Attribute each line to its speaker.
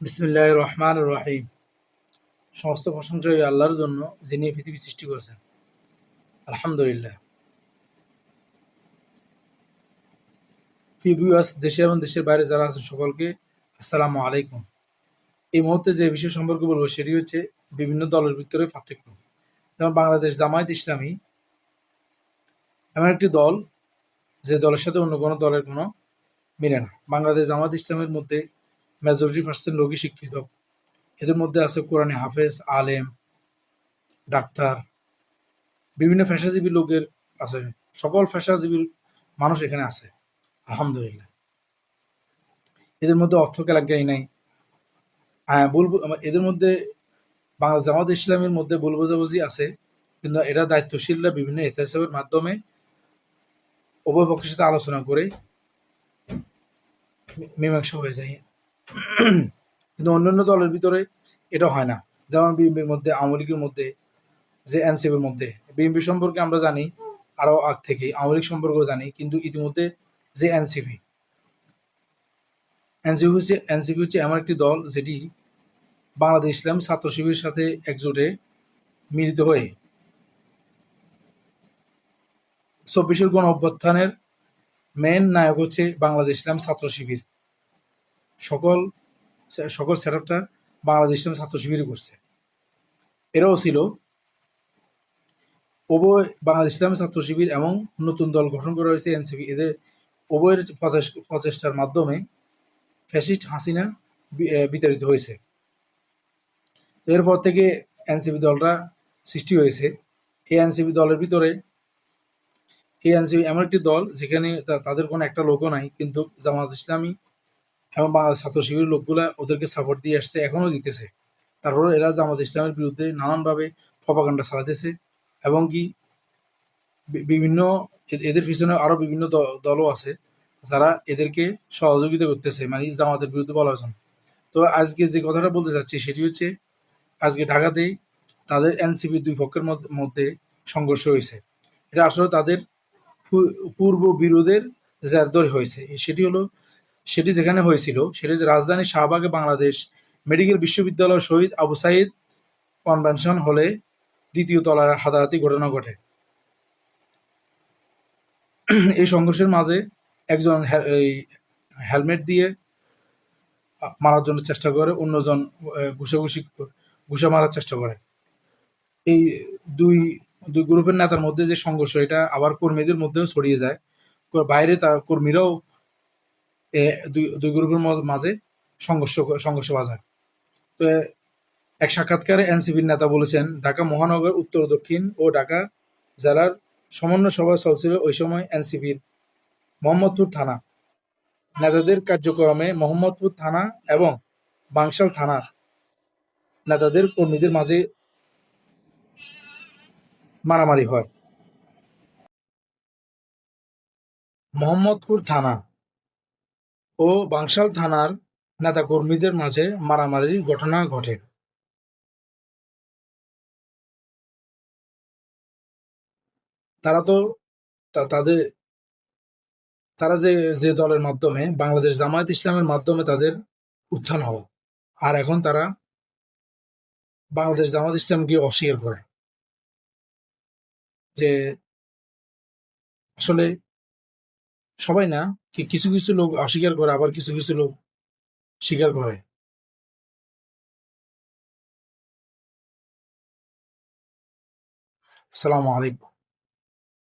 Speaker 1: বিসমিল্লাহ রহমান রহিম সমস্ত প্রশংসা আল্লাহর জন্য, যিনি পৃথিবী সৃষ্টি করেছেন। আলহামদুলিল্লাহ। পিবিউএস দেশে এবং দেশের বাইরে যারা আছেন সকলকে, আসসালামু আলাইকুম। এই মুহূর্তে যে বিষয় সম্পর্কে বলব, সেটি হচ্ছে বিভিন্ন দলের ভিতরে পার্থক্য। যেমন বাংলাদেশ জামায়াত ইসলামী, এমন একটি দল, যে দলের সাথে অন্য কোনো দলের কোনো মিলে না। বাংলাদেশ জামাত ইসলামের মধ্যে মেজরিটি পার্সেন্ট লোকই শিক্ষিত। এদের মধ্যে আছে কোরআনে হাফেজ, আলেম, ডাক্তার, বিভিন্ন পেশাজীবী লোকের আছে। সকল পেশাজীবী মানুষ এখানে আছে, আলহামদুলিল্লাহ। এদের মধ্যে অর্থ কেলাঙ্কারি নাই। হ্যাঁ বলব এদের মধ্যে বাংলা জামাত ইসলামের মধ্যে ভুল বোঝাবুঝি আছে, কিন্তু এরা দায়িত্বশীলরা বিভিন্ন ইতিহাসের মাধ্যমে উভয় পক্ষের সাথে আলোচনা করে মীমাংসা হয়ে যায়। কিন্তু অন্যান্য দলের ভিতরে এটা হয় না। যেমন বিএনপির মধ্যে, আওয়ামী লীগের মধ্যে, যে এনসিপির মধ্যে। বিএনপি সম্পর্কে আমরা জানি, আরও আগ থেকে আওয়ামী লীগ সম্পর্কেও জানি, কিন্তু ইতিমধ্যে যে এনসিপি। এনসিপি হচ্ছে এনসিপি হচ্ছে এমন একটি দল যেটি বাংলাদেশ ইসলাম ছাত্র শিবিরের সাথে একজোটে মিলিত হয়ে চব্বিশের গণ অভ্যুত্থানের মেন নায়ক হচ্ছে বাংলাদেশ ইসলাম ছাত্র শিবির। সকল সকল সেট আপটা বাংলাদেশ ছাত্র শিবিরই করছে। এরাও ছিল উভয় বাংলাদেশ ইসলাম ছাত্র শিবির এবং নতুন দল গঠন করা হয়েছে এনসিপি। এদের উভয়ের প্রচেষ্টার মাধ্যমে ফ্যাসিস্ট হাসিনা বিতাড়িত হয়েছে। এরপর থেকে এনসিপি দলটা সৃষ্টি হয়েছে। এই এনসিপি দলের ভিতরে এই এনসিপি এমন একটি দল যেখানে তাদের কোনো একটা লোকও নাই, কিন্তু জামাত ইসলামী এবং বাংলাদেশ ছাত্র শিবির লোকগুলা ওদেরকে সাপোর্ট দিয়ে আসছে, এখনও দিতেছে। তারপর এরা জামাত ইসলামের বিরুদ্ধে নানানভাবে প্রপাগান্ডা চালাতেছে এবং কি বিভিন্ন এদের পিছনে আরও বিভিন্ন দলও আছে যারা এদেরকে সহযোগিতা করতেছে মানে জামাতের বিরুদ্ধে বলার জন্য। তো আজকে যে কথাটা বলতে চাচ্ছি সেটি হচ্ছে, আজকে ঢাকাতেই তাদের এনসিপি দুই পক্ষের মধ্যে সংঘর্ষ হয়েছে। এটা আসলে তাদের পূর্ব বিরোধের জের হয়েছে। সেটি হলো সেটি যেখানে হয়েছিল, সেটি যে রাজধানী শাহবাগে, বাংলাদেশ। মেডিকেল বিশ্ববিদ্যালয় শহীদ আবু সাইদ কনভেনশন হলে দ্বিতীয় তলার হাতাহাতি ঘটনা ঘটে। এই সংঘর্ষের মাঝে একজন হেলমেট দিয়ে মারার জন্য চেষ্টা করে, অন্যজন ঘুষাঘুষি ঘুষা মারার চেষ্টা করে। এই দুই দুই গ্রুপের নেতার মধ্যে যে সংঘর্ষ, এটা আবার কর্মীদের মধ্যেও ছড়িয়ে যায়। বাইরে তার কর্মীরাও দুই গ্রুপের মাঝে সংঘর্ষ সংঘর্ষ বাজায় তো এক সাক্ষাৎকারে এনসিপির নেতা বলেছেন, ঢাকা মহানগর, উত্তর, দক্ষিণ ও ঢাকা জেলার সমন্বয় সভা চলছিল ওই সময় এনসিপির মোহাম্মদপুর থানা। নেতাদের কার্যক্রমে মোহাম্মদপুর থানা এবং বাংশাল থানার নেতাদের কর্মীদের মাঝে মারামারি হয়। মোহাম্মদপুর থানা ও বাংশাল থানার নেতাকর্মীদের মাঝে মারামারির ঘটনা ঘটে। তারা তো তাদের, তারা যে যে দলের মাধ্যমে, বাংলাদেশ জামায়াত ইসলামের মাধ্যমে তাদের উত্থান হওয়া আর এখন তারা বাংলাদেশ জামাত ইসলামকে অস্বীকার করে। যে, আসলে সবাই না কিছু কিছু লোক অস্বীকার করে আবার কিছু কিছু লোক স্বীকার করে। আসসালামু আলাইকুম।